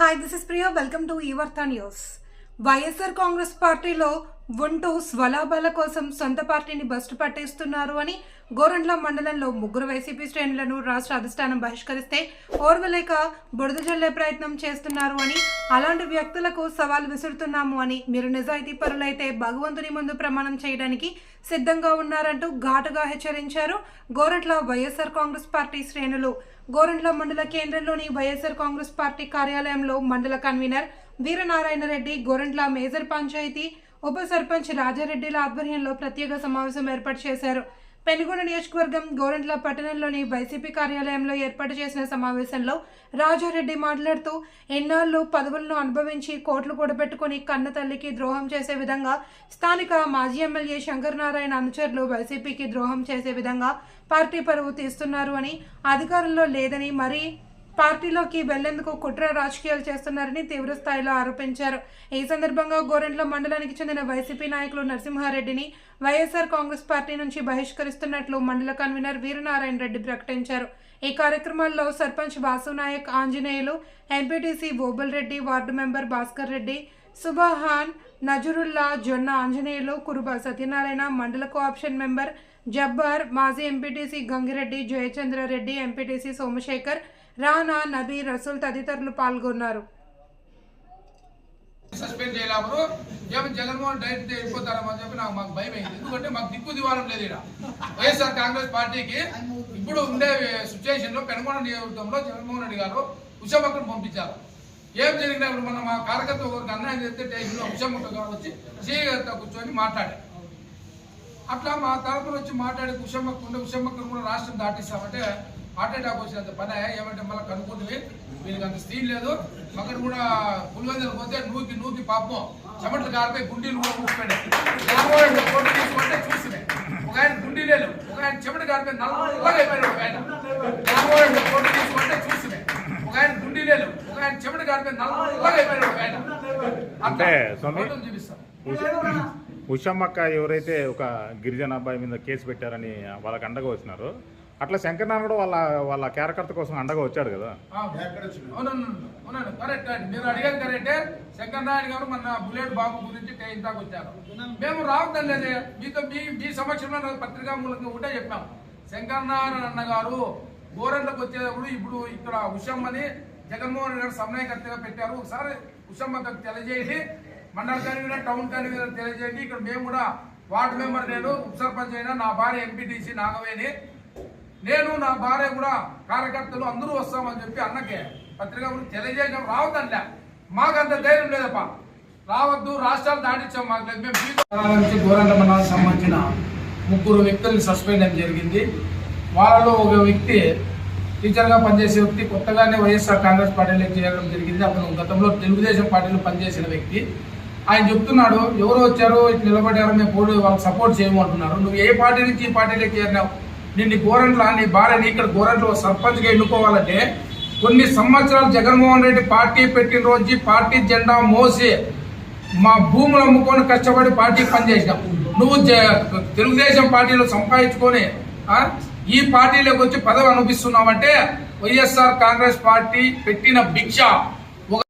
Hi this is Priya welcome to Eevartha news YSR Congress పార్టీలో ఉంటూ స్వలాభాల కోసం సొంత పార్టీని బస్టు పట్టేస్తున్నారు అని గోరంట్ల మండలంలో ముగ్గురు వైసీపీ శ్రేణులను రాష్ట్ర అధిష్టానం బహిష్కరిస్తే ఓర్వలేక బురద జల్లే ప్రయత్నం చేస్తున్నారు అని అలాంటి వ్యక్తులకు సవాల్ విసురుతున్నాము అని మీరు నిజాయితీ పరులైతే భగవంతుని ముందు ప్రమాణం చేయడానికి సిద్ధంగా ఉన్నారంటూ ఘాటుగా హెచ్చరించారు గోరంట్ల వైఎస్ఆర్ కాంగ్రెస్ పార్టీ శ్రేణులు. గోరంట్ల మండల కేంద్రంలోని వైఎస్ఆర్ కాంగ్రెస్ పార్టీ కార్యాలయంలో మండల కన్వీనర్ వీరనారాయణ రెడ్డి గోరంట్ల మేజర్ పంచాయతీ ఉప సర్పంచ్ రాజారెడ్డిల ఆధ్వర్యంలో ప్రత్యేక సమావేశం ఏర్పాటు చేశారు. పెనుగొండ నియోజకవర్గం గోరంట్ల పట్టణంలోని వైసీపీ కార్యాలయంలో ఏర్పాటు చేసిన సమావేశంలో రాజారెడ్డి మాట్లాడుతూ ఎన్నాళ్ళు పదవులను అనుభవించి కోట్లు కూడబెట్టుకుని కన్న తల్లికి ద్రోహం చేసే విధంగా స్థానిక మాజీ ఎమ్మెల్యే శంకర్ నారాయణ అనుచరులు వైసీపీకి ద్రోహం చేసే విధంగా పార్టీ పరువు తీస్తున్నారు అని అధికారంలో లేదని మరీ పార్టీలోకి వెళ్ళేందుకు కుట్ర రాజకీయాలు చేస్తున్నారని తీవ్రస్థాయిలో ఆరోపించారు. ఈ సందర్భంగా గోరెంట్ల మండలానికి చెందిన వైసీపీ నాయకులు నరసింహారెడ్డిని వైఎస్ఆర్ కాంగ్రెస్ పార్టీ నుంచి బహిష్కరిస్తున్నట్లు మండల కన్వీనర్ వీరనారాయణ రెడ్డి ప్రకటించారు. ఈ కార్యక్రమాల్లో sarpanch Basu Nayak Anjaneyulu MPTC Bobul Reddy ward member Bhaskar Reddy Subhan Nazarullah Jonna Anjaneyulu Kuruba Satyanarayana mandal cooption member Jabbar మాజీ ఎంపీటీసీ గంగిరెడ్డి జయచంద్రారెడ్డి ఎంపీటీసీ సోమశేఖర్ రానా నబీ రసూల్ తదితరులు పాల్గొన్నారు. సస్పెండ్ చేయలేము ఏమో జగన్మోహన్ డైరెక్ట్ వెళ్ళిపోతారని చెప్పి నాకు మాకు భయం అయింది. ఎందుకంటే మాకు దిక్కు దివారం లేదు ఇక్కడ వైఎస్ఆర్ కాంగ్రెస్ పార్టీకి ఇప్పుడు ఉండే సిచ్యువేషన్లో పెనుగొండ నియోజకవర్గంలో జగన్మోహన్ రెడ్డి గారు ఉషమ్మక్కను పంపించారు. ఏం జరిగినా ఇప్పుడు మన మా కార్యకర్త ఒకరికి అన్యాయం చేస్తే టైంలో ఉషమ్మక్క గారు వచ్చి సీఏ గారితో కూర్చొని మాట్లాడారు. అట్లా మా తరపున వచ్చి మాట్లాడి ఉషమ్మక్క ఉండే ఉషమ్మక్కను కూడా రాష్ట్రం దాటిస్తామంటే హార్ట్ అటాక్ వచ్చినంత పని ఏమంటే మళ్ళీ కనుక్కుంటుంది వీళ్ళకి అంత స్టీల్ లేదు. అక్కడ కూడా పులివెందులు పోతే నూకి నూకి పాపం. చెమటలు కారిపోయి గుండీలు కూడా కూర్చుపోయాడు ఫోటో తీసుకుంటే చూస్తున్నాయి ఒక ఆయన గుండీ లేదు. ఒక ఆయన చెమట కారిపోయి నల్లగా ఒక ఆయన. ఫోటో తీసుకుంటే చూస్తున్నాయి ఒక ఆయన గుండీ లేదు. ఒక ఆయన చెమట కారిపోయి నల్లగా అయిపోయాడు ఒక ఆయన. అంటే స్వామి? ఫోటోలు చూపిస్తాం ఉషమ్మక్క ఎవరైతే ఒక గిరిజన అబ్బాయి మీద కేసు పెట్టారని వాళ్ళకి అండగా వచ్చినారు అట్లా శంకర్నారాయణ కూడా వాళ్ళ వాళ్ళ కార్యకర్త కోసం అండగా వచ్చాడు కదా. అవునండి కరెక్ట్ అండి. మీరు అడిగేది కరెక్టే శంకర్ నారాయణ గారు మన బుల్లెట్ బాబు గురించి వచ్చారు. మేము రావద్దని లేదే మీతో మీ మీ సమక్షంలో పత్రికా మూలంగా ఒకటే చెప్పాం. శంకర్ నారాయణ అన్న గారు గోరంట్లకు వచ్చేటప్పుడు ఇప్పుడు ఇక్కడ ఉషమ్మని జగన్మోహన్ రెడ్డి గారు సమన్వయకర్తగా పెట్టారు. ఒకసారి ఉషమ్మకు తెలియజేయండి. మండల కన్వీనర్ టౌన్ కన్వీనర్ తెలియజేయండి. ఇక్కడ మేము కూడా వార్డు మెంబర్ నేను ఉప సర్పంచ్ అయినా నా భార్య ఎంపీటీసీ నాగవేణి. నేను నా భార్య కూడా కార్యకర్తలు అందరూ వస్తామని చెప్పి అన్నకే పత్రిక తెలియజేయడం రావద్దంటే మాకు అంత ధైర్యం లేదప్ప. రావద్దు రాష్ట్రాలు దాటించాం మాకు మేము నుంచి గోరంట మండలానికి సంబంధించిన ముగ్గురు వ్యక్తుల్ని సస్పెండ్ చేయడం జరిగింది. వాళ్ళలో ఒక వ్యక్తి టీచర్గా పనిచేసే వ్యక్తి కొత్తగానే వైఎస్ఆర్ కాంగ్రెస్ పార్టీలో చేరడం జరిగింది. అతను గతంలో తెలుగుదేశం పార్టీలో పనిచేసిన వ్యక్తి. ఆయన చెప్తున్నాడు ఎవరు వచ్చారో ఇటు మేము పోటీ వాళ్ళకి సపోర్ట్ చేయమంటున్నారు నువ్వు ఏ పార్టీ నుంచి ఈ పార్టీలోకి చేరినావు? నిన్ను గోరంట్ల నీ భార్యని ఇక్కడ గోరంట్లో సర్పంచ్గా ఎన్నుకోవాలంటే కొన్ని సంవత్సరాలు జగన్మోహన్ రెడ్డి పార్టీ పెట్టిన రోజు పార్టీ జెండా మోసి మా భూములు అమ్ముకొని కష్టపడి పార్టీకి పనిచేసినాం. నువ్వు తెలుగుదేశం పార్టీలో సంపాదించుకొని ఈ పార్టీలోకి వచ్చి పదవి అనుభవిస్తున్నావంటే వైఎస్ఆర్ కాంగ్రెస్ పార్టీ పెట్టిన భిక్ష. ఒక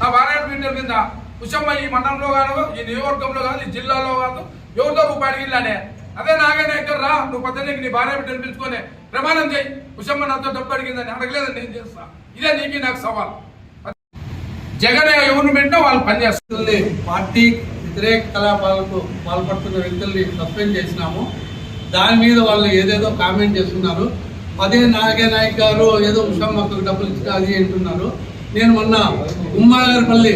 నా భార్య కింద కుషమ్మ ఈ మండలంలో కాదు ఈ నియోజకవర్గంలో కాదు ఈ జిల్లాలో కాదు ఎవరితో రూపాయలు అడిగిలానే అదే నాగే దగ్గర రా నువ్వు పద్దెనిమిది నీ భార్య బిడ్డను పిలుచుకొని ప్రమాణం చేయి. కుషమ్మ నాతో డబ్బు అడిగిందని అడగలేదని నేను చేస్తా. ఇదే నీకు నాకు సవాల్. జగన్ ఎవరిని పెట్టినా వాళ్ళు పనిచేస్తుంది పార్టీ వ్యతిరేక కలాపాలకు పాల్పడుతున్న వ్యక్తుల్ని సస్పెండ్ చేసినాము. దాని మీద వాళ్ళు ఏదేదో కామెంట్ చేస్తున్నారు. అదే నాగే నాయక్ గారు ఏదో ఉషమ్మకు డబ్బులు ఇచ్చిన అది అంటున్నారు. నేను మొన్న ఉమ్మాగారిపల్లి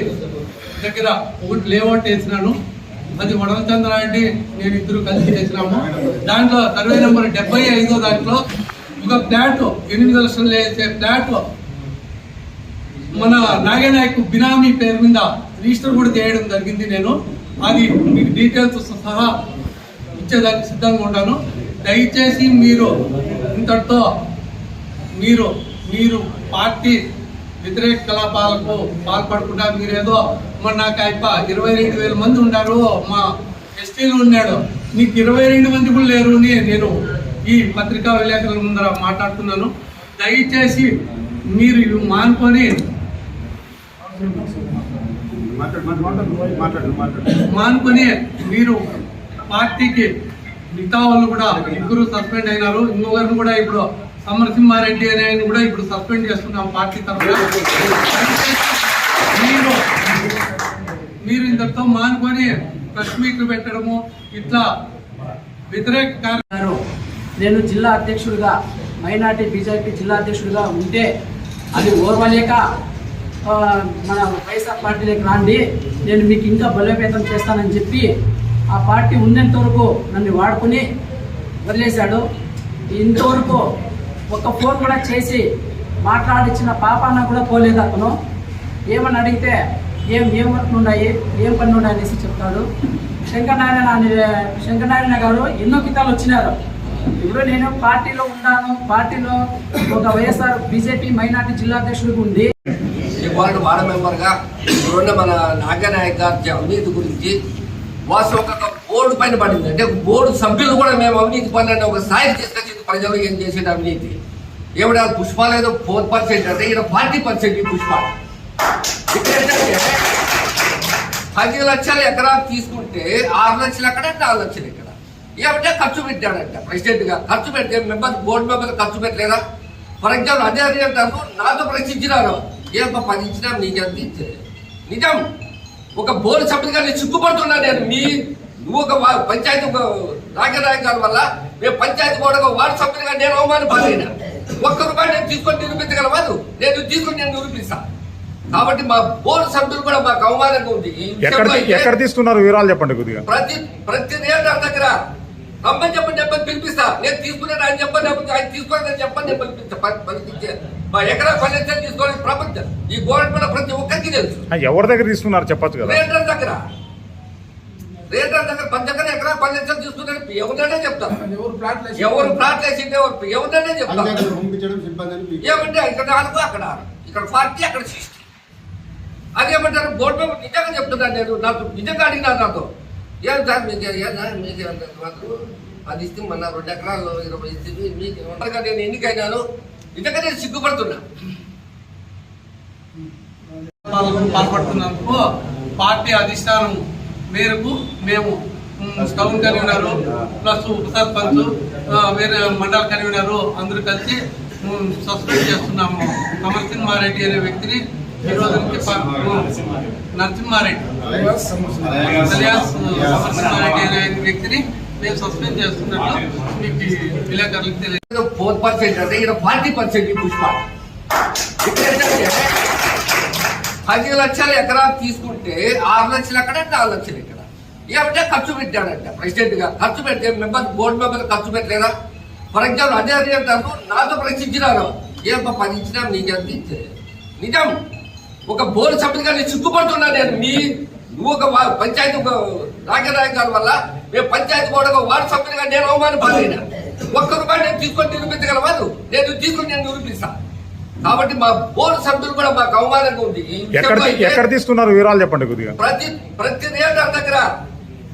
దగ్గర ఒకటి లేఅవుట్ వేసినాను. అది వడవచంద్రారెడ్డి నేను ఇద్దరు కలిసి చేసినాము. దాంట్లో సర్వే నెంబర్ డెబ్బై ఐదో దాంట్లో ఒక ఫ్లాట్ ఎనిమిది లక్షలు వేసే ప్లాట్ మన నాగనాయక్ బినామీ పేరు మీద రిజిస్టర్ కూడా చేయడం జరిగింది నేను. అది మీకు డీటెయిల్స్ సహా ఇచ్చేదానికి సిద్ధంగా ఉంటాను. దయచేసి మీరు ఇంతటితో మీరు మీరు పార్టీ వ్యతిరేక కలాపాలకు పాల్పడకుండా మీరేదో మరి నాకు అయిప ఇరవై రెండు వేల మంది ఉన్నారు మా ఎస్టీలు ఉన్నాడు. నీకు ఇరవై రెండు మంది కూడా లేరు అని నేను ఈ పత్రికా విలేకరుల ముందర మాట్లాడుతున్నాను. దయచేసి మీరు ఇవి మానుకొని మానుకొని మీరు పార్టీకి మిగతా వాళ్ళు కూడా ముగ్గురు సస్పెండ్ అయినారు. ఇంకొకరిని కూడా ఇప్పుడు సమరసింహారెడ్డి అనే ఆయన కూడా ఇప్పుడు సస్పెండ్ చేస్తున్నాం పార్టీ తరఫున. మీరు మీరు ఇంతటితో మానుకొని ప్రెస్ మీట్లు పెట్టడము ఇట్లా వ్యతిరేక గారు నేను జిల్లా అధ్యక్షుడిగా మైనార్టీ బీజేపీ జిల్లా అధ్యక్షుడిగా ఉంటే అది ఓర్వలేక మన వైఎస్ఆర్ పార్టీలోకి రాండి నేను మీకు ఇంకా బలోపేతం చేస్తానని చెప్పి ఆ పార్టీ ఉన్నంత వరకు నన్ను వాడుకొని వదిలేశాడు. ఇంతవరకు ఒక ఫోన్ కూడా చేసి మాట్లాడిచ్చిన పాపాన కూడా పోలేదు అతను. ఏమని అడిగితే ఏం ఏం వర్క్ ఉన్నాయి? ఏం పనులు ఉన్నాయి? అనేసి చెప్తాడు. శంకరనారాయణ అనే శంకరనారాయణ గారు ఎన్నో కితాలు వచ్చినారు. ఇప్పుడు నేను పార్టీలో ఉన్నాను. పార్టీలో ఒక వైఎస్ఆర్ బీజేపీ మైనార్టీ జిల్లా అధ్యక్షుడికి ఉంది ఈ వార్డు వార్డు మెంబర్గా ఇప్పుడున్న మన నాగనాయక్ గారి అవినీతి గురించి వాస్తవ ఒక బోర్డు పైన పడింది. అంటే బోర్డు సభ్యులు కూడా మేము అవినీతి పనులంటే ఒక స్థాయికి తీసుకొచ్చింది ప్రజలు ఏం చేసేది అవినీతి? ఏమిటి పుష్పాలు ఏదో ఫోర్ పర్సెంట్ అంటే ఈయన ఫార్టీ పర్సెంట్ ఈ పుష్పాలు పది లక్షలు ఎకరాలు తీసుకుంటే ఆరు లక్షలు అక్కడ నాలుగు లక్షలు ఇక్కడ ఏమంటే ఖర్చు పెట్టాడంట ప్రెసిడెంట్గా ఖర్చు పెడితే మెంబర్ బోర్డు మెంబర్ ఖర్చు పెట్టలేదా? ఫర్ ఎగ్జాంపుల్ అదే అదే అంటారు నాతో ప్రశ్నించినారు. ఏమో పది ఇచ్చినా నీకు ఎంత ఇచ్చే నిజం. ఒక బోర్డు సభ్యులుగా నేను సిగ్గుపడుతున్నా నేను. మీ నువ్వు ఒక వా- పంచాయతీ ఒక గారి వల్ల మేము పంచాయతీ బోర్డు ఒక వార్డు సభ్యులుగా నేను అవమాన ఒక్క రూపాయి నేను తీసుకొని నిరూపించగలవాదు నేను తీసుకొని నేను నిరూపిస్తా. కాబట్టి మా బోర్డు సభ్యులు కూడా మాకు అవమానంగా ఉంది. ఎక్కడ తీస్తున్నారు వివరాలు చెప్పండి కొద్దిగా. ప్రతి ప్రతి రేటర్ దగ్గర రమ్మని చెప్పని చెప్పని పిలిపిస్తా. నేను తీసుకున్నాను ఆయన చెప్పని లేకపోతే ఆయన తీసుకోలేదని చెప్పని నేను పిలిపిస్తా. ప- పలికించే మా ఎకరా లక్షలు తీసుకోవాలి ప్రపంచం. ఈ గవర్నమెంట్ ప్రతి ఒక్కరికి తెలుసు. ఎవరి దగ్గర తీసుకున్నారు చెప్పొచ్చు కదా. రేటర్ దగ్గర. రేటర్ దగ్గర దగ్గర ఎకరా పది లక్షలు తీసుకున్నాడు ఎవరినే చెప్తా ఎవరు ప్లాట్ వేసిందే ఎవరు ఎవరినే చెప్తా పంచాయతీలు పంపించడం సిబ్బందిని పీకే. ఏమంటే ఇక్కడ నాలుగు అక్కడ ఇక్కడ ఫార్టీ అక్కడ సిక్స్టీ. అదేమంటారు బోర్డు మెంబర్ నిజంగా చెప్తున్నాను నేను. నాకు నిజంగా అడిగినారు నాతో. ఏం సార్ మీకు మీకు అది ఇస్తే మన రెండు ఎకరాలు ఇరవై ఇస్తుంది మీకు ఏమన్నా నేను ఎన్నికైనాను? నిజంగా నేను సిగ్గుపడుతున్నా. పాల్గొ- పాల్పడుతున్నందుకు పార్టీ అధిష్టానం. మేరకు మేము టౌన్ కన్వీనర్ ప్లస్ ఉప సర్పంచ్ వేరే మండల కన్వీనర్ అందరూ కలిసి సస్పెండ్ చేస్తున్నాము. అమర్సింహారెడ్డి అనే వ్యక్తిని ఈ రోజుకి ప- నరసింహారెడ్డి. అలియాస్ అమర్సింహారెడ్డి అనే వ్యక్తిని మేము సస్పెండ్ చేస్తున్నట్లు మీకు విలేకరులకు తెలియదు. ఫోర్ పర్సెంట్ అంటే ఇక్కడ ఫార్టీ పర్సెంట్ ఈ పుష్ప. పది లక్షలు ఎకరా తీసుకుంటే ఆరు లక్షలు ఎక్కడ నాలుగు లక్షలు ఇక్కడ. ఏమంటే ఖర్చు పెట్టాడంట ప్రెసిడెంట్గా ఖర్చు పెడితే మెంబర్ బోర్డు మెంబర్ ఖర్చు పెట్టలేదా? ఫర్ ఎగ్జాంపుల్ అదే అదే అంటారు నాతో ప్రశ్నించినాను ఏం పది ఇచ్చినా నీకు ఎంత ఇచ్చే నిజం. ఒక బోర్డు సభ్యులుగా నేను సిగ్గుపడుతున్నా నేను. మీ నువ్వు ఒక పంచాయతీ ఒక గారి వల్ల మేము పంచాయతీ బోర్డు ఒక వార్డు సభ్యులుగా నేను అవమాన పాలైనా ఒక్క రూపాయి నేను తీసుకొని నిరూపించగలవాదు నేను తీసుకొని నేను నిరూపిస్తాను కాబట్టి మా బోర్డు సభ్యులు కూడా మాకు అవమానంగా ఉంది. ఎక్కడ తీస్తున్నారు వివరాలు చెప్పండి కొద్దిగా. ప్రతి ప్రతి రేటర్ దగ్గర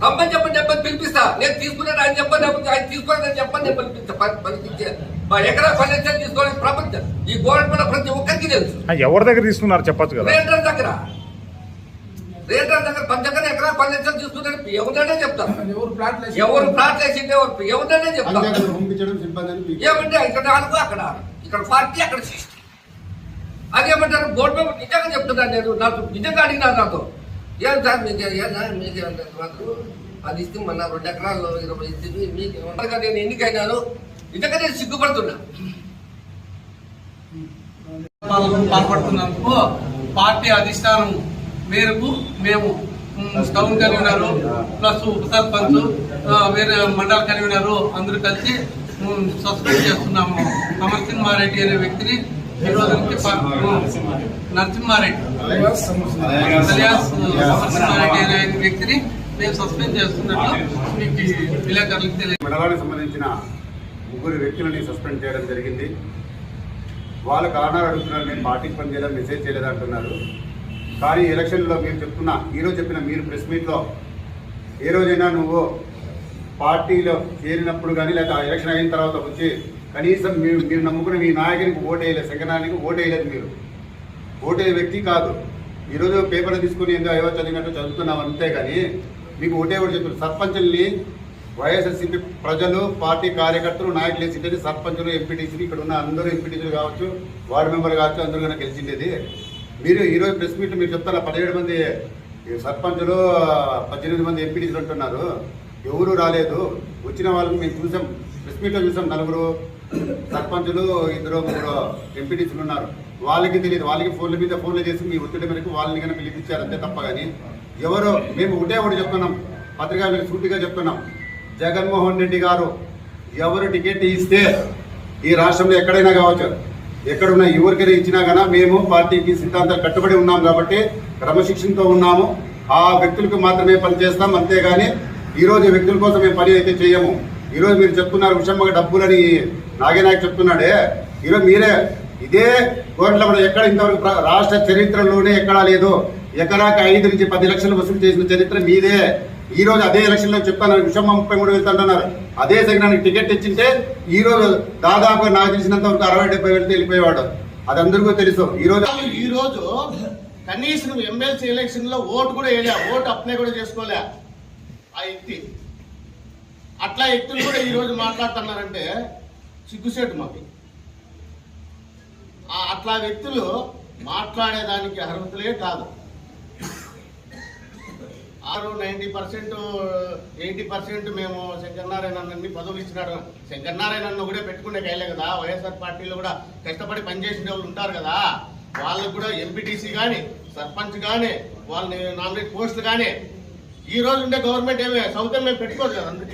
రమ్మని చెప్పని చెప్పని పిలిపిస్తా. నేను తీసుకున్నాను ఆయన చెప్పని ఆయన తీసుకోలేదని చెప్పని నేను పిలిపిస్తా. ప- పలికించే మా ఎకరా లక్షలు తీసుకోవాలి ప్రపంచం. ఈ గవర్నమెంట్ ప్రతి ఒక్కరికి తెలుసు. ఎవరి దగ్గర తీసుకున్నారు చెప్పొచ్చు కదా. రేటర్ దగ్గర. రేటర్ దగ్గర పది దగ్గర ఎకరా పది లక్షలు తీసుకున్నాడు. ఎవరినే చెప్తా. ఎవరు ప్లాట్ వేసిందే ఎవరు ఎవరినే చెప్తా. ఏమంటే ఇక్కడ నాలుగు అక్కడ ఇక్కడ ఫార్టీ అక్కడ సిక్స్టీ అదేమంటారు? బోర్డు మెంబర్ నిజంగా చెప్తున్నాను నేను నాకు నిజంగా అడిగినారు నాతో? ఏం సార్ మీకు ఏనా మీకు మాకు? అది ఇస్తే మన రెండు ఎకరాలు ఇరవై ఇస్తుంది మీకు ఏమన్నా నేను ఎన్నికైనాను. నిజంగా నేను సిగ్గుపడుతున్నా. పాల్పడుతున్నందుకు పార్టీ అధిష్టానం మేరకు మేము టౌన్ కన్వీనర్ ప్లస్ ఉప సర్పంచ్ వేరే మండల కన్వీనర్ అందరూ కలిసి సస్పెండ్ చేస్తున్నాము. అమర్సింహారెడ్డి అనే వ్యక్తిని ఈ రోజుకి నరసింహారెడ్డి. అనే వ్యక్తిని మేము సస్పెండ్ చేస్తున్నట్లు మీకు విలేకరులకు తెలియదు సంబంధించిన ముగ్గురు వ్యక్తులని సస్పెండ్ చేయడం జరిగింది. వాళ్ళ కారణాలు అడుగుతున్నారు నేను పార్టీకి పని మెసేజ్ చేయలేదు అంటున్నారు. కానీ ఎలక్షన్లో మీరు చెప్తున్న ఈరోజు చెప్పిన మీరు ప్రెస్ మీట్లో ఏ రోజైనా నువ్వు పార్టీలో చేరినప్పుడు కానీ లేకపోతే ఎలక్షన్ అయిన తర్వాత వచ్చి కనీసం మీరు మీరు నమ్ముకున్న మీ నాయకునికి ఓటు వేయలేదు శంకరానికి ఓటు వేయలేదు మీరు. ఓటు వ్యక్తి కాదు. ఈరోజు పేపర్ తీసుకుని ఏందో అయ్యో చదివినట్టు చదువుతున్నాం అంతే కానీ మీకు ఒకటే ఒకటి చెప్తున్నారు. సర్పంచుల్ని వైఎస్ఆర్సీపీ ప్రజలు పార్టీ కార్యకర్తలు నాయకులు వేసిండేది సర్పంచులు ఎంపీటీసీలు ఇక్కడ ఉన్న అందరూ ఎంపీటీసీలు కావచ్చు వార్డు మెంబర్ కావచ్చు అందరూ కనుక గెలిచిండేది. మీరు ఈరోజు ప్రెస్ మీట్ మీరు చెప్తారా? పదిహేడు మంది సర్పంచులు పద్దెనిమిది మంది ఎంపీటీసీలు అంటున్నారు. ఎవరు రాలేదు. వచ్చిన వాళ్ళని మేము చూసాం. ప్రెస్ మీట్లో చూసాం నలుగురు. సర్పంచులు ఇద్దరు ముగ్గురు ఎంపీటీసీలు ఉన్నారు. వాళ్ళకి తెలియదు. వాళ్ళకి ఫోన్ల మీద ఫోన్లు చేసి మీ ఒత్తిడి మేరకు వాళ్ళని కనుక పిలిపించారు అంతే తప్ప కానీ ఎవరు మేము ఒకటే ఒకటి చెప్తున్నాం. పత్రికా మీరు సూటిగా చెప్తున్నాం. జగన్మోహన్ రెడ్డి గారు ఎవరు టికెట్ ఇస్తే ఈ రాష్ట్రంలో ఎక్కడైనా కావచ్చు. ఎక్కడున్నా ఎవరికైనా ఇచ్చినా కన్నా మేము పార్టీకి సిద్ధాంతాలు కట్టుబడి ఉన్నాం కాబట్టి క్రమశిక్షణతో ఉన్నాము. ఆ వ్యక్తులకు మాత్రమే పని చేస్తాం. అంతేగాని ఈరోజు వ్యక్తుల కోసం మేము పని అయితే చేయము. ఈరోజు మీరు చెప్తున్నారు విషమ్మగా డబ్బులని నాగేనాయక్ చెప్తున్నాడే ఈరోజు మీరే ఇదే కోట్ల ఎక్కడ ఇంతవరకు రాష్ట్ర చరిత్రలోనే ఎక్కడా లేదు. ఎకరాకి ఐదు నుంచి పది లక్షలు వసూలు చేసిన చరిత్ర మీదే. ఈ రోజు అదే ఎలక్షన్లో చెప్తాను విషయం ముప్పై మూడు వెళ్తాంటున్నారు అదే సెగ్నానికి టికెట్ ఇచ్చింటే ఈ రోజు దాదాపు నాకు తెలిసినంత వరకు అరవై డెబ్బై వెళ్తే వెళ్ళిపోయేవాడు. అది అందరికీ తెలుసు. ఈ రోజు ఈ రోజు కనీసం ఎమ్మెల్సీ ఎలక్షన్లో ఓటు కూడా వేయలే. ఓటు అప్లై కూడా చేసుకోలే. ఆ వ్యక్తి అట్లా వ్యక్తులు కూడా ఈ రోజు మాట్లాడుతున్నారంటే సిగ్గుసేటు మాకు అట్లా వ్యక్తులు మాట్లాడేదానికి అర్హతలే కాదు. ఆరు నైంటీ పర్సెంట్ ఎయిటీ పర్సెంట్ మేము శంకరనారాయణ అన్ని పదవులు ఇచ్చినాడు. శంకరనారాయణ అన్న కూడా పెట్టుకునే కైలే కదా. వైఎస్ఆర్ పార్టీలో కూడా కష్టపడి పనిచేసిన వాళ్ళు ఉంటారు కదా. వాళ్ళకు కూడా ఎంపీటీసీ కానీ సర్పంచ్ కానీ వాళ్ళని నామినేట్ పోస్టులు కానీ ఈ రోజు ఉండే గవర్నమెంట్ ఏమి సౌకర్యం మేము పెట్టుకోదు కదా అందుకే.